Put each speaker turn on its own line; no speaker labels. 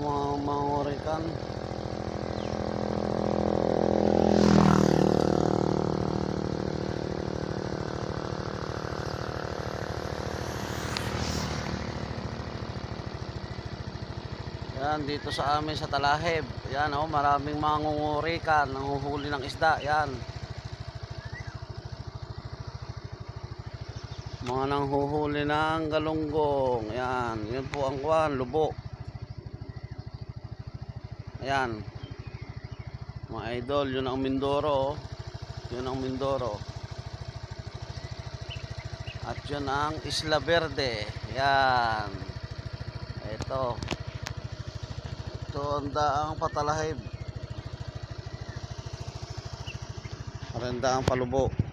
mga hurikan. Yan, dito sa amin sa Talahib. Yan, oh, maraming mga ngungurikan, nanguhuli ng isda. Yan. Mga nanghuhuli ng galunggong. Yan, yun po ang kuwan, lubo. Ayan. Mga idol, yun ang Mindoro. oh. Yun ang Mindoro. At yun ang Isla Verde. Yan. Ito. Ito ang daang patalahib. Marandaang palubo.